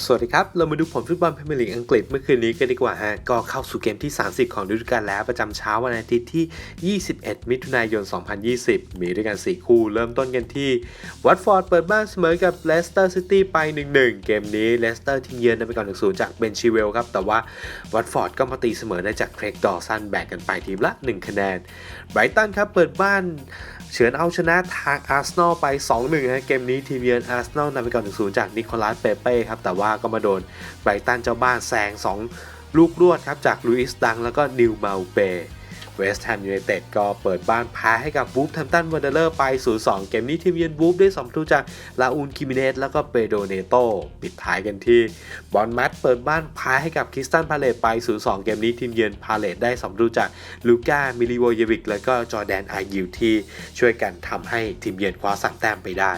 สวัสดีครับ เรามาดูผลฟุตบอลพรีเมียร์ลีกอังกฤษเมื่อคืนนี้กันดีกว่าฮะ ก็เข้าสู่เกมที่ 30 ของฤดูกาลแล้วประจำเช้าวันอาทิตย์ที่ 21 มิถุนายน 2020 มีด้วยกัน 4 คู่ เริ่มต้นกันที่ วัตฟอร์ดเปิดบ้านเสมอกับเลสเตอร์ซิตี้ไป 1-1 เกมนี้เลสเตอร์ทีมเยือนนำไปก่อน1-0 จากเบนชิเวลครับ แต่ว่าวัตฟอร์ดก็มาตีเสมอได้จากเครกดอร์สันแบ่งกันไปทีมละ 1 คะแนน ไบรตันครับเปิดบ้านเฉือนเอาชนะทางอาร์เซนอลไป 2-1 ฮะ เกมนี้ทีมเยือนอาร์เซนอลนำไปก่อน1-0 จากนิโคลัสเปเป้ครับ แต่ว่าก็มาโดนไบรตันเจ้าบ้านแซง 2 ลูกรวดครับ จากลุอิสดังแล้วก็นิวมาเปเวสต์แฮมยูไนเต็ดก็เปิดบ้านแพ้ให้กับวูฟแฮมตันวันเดอร์ไป 0-2 เกมนี้ทีมเยือนวูฟได้2ประตูจากลาอูนคิมิเนสแล้วก็เปโดเนโต ปิดท้ายกันที่บอลมัดเปิดบ้านแพ้ให้กับคริสตันพาเลตไป 0-2 เกมนี้ทีมเยือนพาเลตได้2ประตูจากลูก้ามิลิโวเยวิกแล้วก็จอร์แดนอายิวที่ช่วยกันทำให้ทีมเยือนคว้าสามแต้มไปได้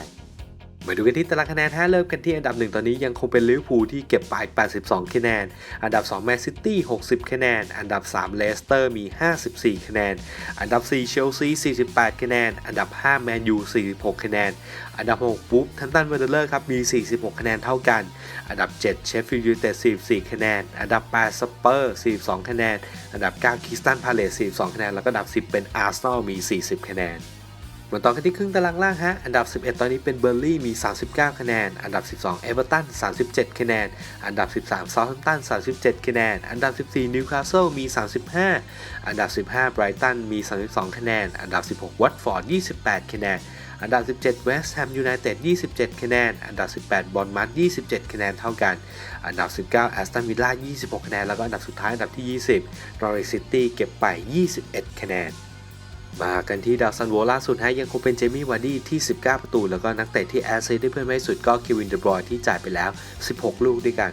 มาดูกันที่ตารางคะแนนฮะเริ่มกันที่อันดับ 1 ตอนนี้ยังคงเป็นลิเวอร์พูลที่เก็บไป 82 คะแนน อันดับ2แมนซิตี้ 60 คะแนน อันดับ3เลสเตอร์มี 54 คะแนน อันดับ4เชลซี 48 คะแนน อันดับ5แมนยู 46 คะแนน อันดับ6ปุ๊บทันตันเวอร์เลอร์ครับมี 46 คะแนนเท่ากัน อันดับ7เชฟฟิลด์ยูไนเต็ด44 คะแนน อันดับ8สเปอร์ 42 คะแนน อันดับ9คริสตันพาเลส42 คะแนน แล้วก็อันดับ 10 เป็นอาร์เซนอลมี 40 คะแนน มาต่อกันที่ครึ่งตารางล่างฮะ อันดับ 11 ตอนนี้เป็นเบอร์ลี่มี 39 คะแนน อันดับ 12 เอเวอร์ตัน 37 คะแนน อันดับ 13 เซาท์แฮมป์ตัน 37 คะแนน อันดับ 14 นิวคาสเซิล มี 35 อันดับ 15 ไบรตัน มี 32 คะแนน อันดับ 16 วัตฟอร์ด 28 คะแนน อันดับ 17 เวสต์แฮมยูไนเต็ด 27 คะแนน อันดับ 18 บอลมัด27 คะแนนเท่ากัน อันดับ 19 แอสตันวิลล่า 26 คะแนน แล้วก็อันดับสุดท้ายอันดับที่ 20 นอริซิตี้ เก็บไป 21 คะแนน มากันที่ดาวซันโวล่าสุดฮะยังคงเป็นเจมี่วาร์ดี้ที่ 19 ประตู แล้วก็นักเตะที่แอสเซได้เพิ่มมากที่สุดก็คิวินเดบรอยที่จ่ายไปแล้ว 16 ลูกด้วยกัน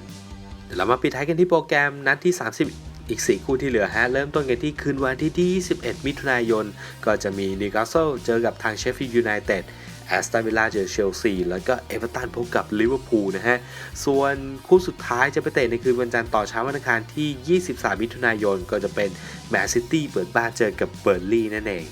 เรามาปิดท้ายกันที่โปรแกรมนัดที่ 30อีก 4 คู่ที่เหลือฮะ เริ่มต้นกันที่คืนวันที่ที่ 21 มิถุนายน ก็จะมีนิวคาสเซิลเจอกับทางเชฟฟิลด์ยูไนเต็ดแอสตันวิลล่าเจอเชลซี แล้วก็เอเวอร์ตันพบกับลิเวอร์พูลนะฮะ ส่วนคู่สุดท้ายจะไปเตะในคืนวันจันทร์ต่อเช้าวันอังคารที่ 23 มิถุนายน ก็จะเป็นแมนซิตี้เปิดบ้านเจอกับเบอร์ลี่นั่นเอง